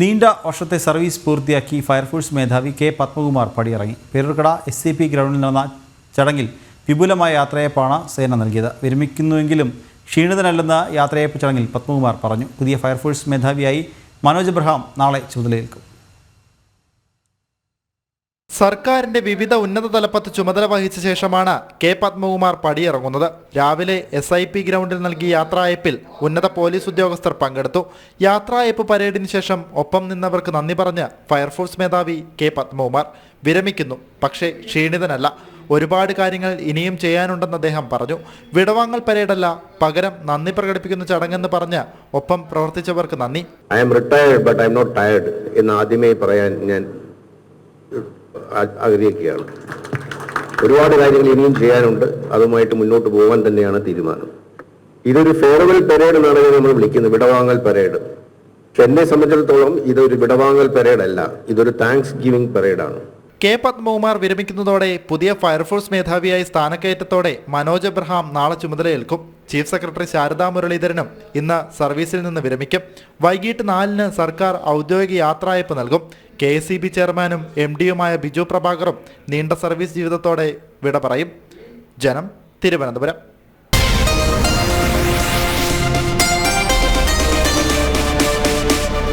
നീണ്ട വർഷത്തെ സർവീസ് പൂർത്തിയാക്കി ഫയർഫോഴ്സ് മേധാവി കെ പത്മകുമാർ പടിയിറങ്ങി. പേരൂർക്കട എസ് സി പി ഗ്രൗണ്ടിൽ നടന്ന ചടങ്ങിൽ വിപുലമായ യാത്രയപ്പാണ് സേന നൽകിയത്. വിരമിക്കുന്നുവെങ്കിലും ക്ഷീണിതനല്ലെന്ന യാത്രയപ്പ് ചടങ്ങിൽ പത്മകുമാർ പറഞ്ഞു. പുതിയ ഫയർഫോഴ്സ് മേധാവിയായി മനോജ് എബ്രഹാം നാളെ ചുമതലയേൽക്കും. സർക്കാരിന്റെ വിവിധ ഉന്നത തലപ്പത്ത് ചുമതല വഹിച്ച ശേഷമാണ് കെ പത്മകുമാർ പടിയിറങ്ങുന്നത്. രാവിലെ എസ് ഐ പി ഗ്രൗണ്ടിൽ നൽകിയ യാത്രായപ്പിൽ ഉന്നത പോലീസ് ഉദ്യോഗസ്ഥർ പങ്കെടുത്തു. യാത്രായപ്പ് പരേഡിന് ശേഷം ഒപ്പം നിന്നവർക്ക് നന്ദി പറഞ്ഞ് ഫയർഫോഴ്സ് മേധാവി കെ പത്മകുമാർ വിരമിക്കുന്നു. പക്ഷേ ക്ഷീണിതനല്ല. ഒരുപാട് കാര്യങ്ങൾ ഇനിയും ചെയ്യാനുണ്ടെന്ന് അദ്ദേഹം പറഞ്ഞു. വിടവാങ്ങൽ പരേഡല്ല പകരം നന്ദി പ്രകടിപ്പിക്കുന്ന ചടങ്ങെന്ന് പറഞ്ഞ് ഒപ്പം പ്രവർത്തിച്ചവർക്ക് നന്ദി. I am retired but I am not tired എന്ന് ആദ്യമേ പറയാൻ ഞാൻ ആഗ്രഹിക്കുകയാണ്. ഒരുപാട് കാര്യങ്ങൾ ഇനിയും ചെയ്യാനുണ്ട്. അതുമായിട്ട് മുന്നോട്ട് പോകാൻ തന്നെയാണ് തീരുമാനം. ഇതൊരു ഫെയർവെൽ പരേഡ് എന്നാണ് നമ്മൾ വിളിക്കുന്നത്. വിടവാങ്ങൽ പരേഡ് എന്നെ സംബന്ധിച്ചിടത്തോളം ഇതൊരു വിടവാങ്ങൽ പരേഡ് അല്ല. ഇതൊരു താങ്ക്സ് ഗിവിംഗ് പരേഡാണ് കെ പത്മകുമാർ വിരമിക്കുന്നതോടെ പുതിയ ഫയർഫോഴ്സ് മേധാവിയായി സ്ഥാനക്കയറ്റത്തോടെ മനോജ് എബ്രഹാം നാളെ ചുമതലയേൽക്കും. ചീഫ് സെക്രട്ടറി ശാരദാ മുരളീധരനും ഇന്ന് സർവീസിൽ നിന്ന് വിരമിക്കും. വൈകിട്ട് നാലിന് സർക്കാർ ഔദ്യോഗിക യാത്രയപ്പ് നൽകും. കെ എസ് ബി ചെയർമാനും എം ഡിയുമായ ബിജു പ്രഭാകറും നീണ്ട സർവീസ് ജീവിതത്തോടെ വിട പറയും. ജനം തിരുവനന്തപുരം.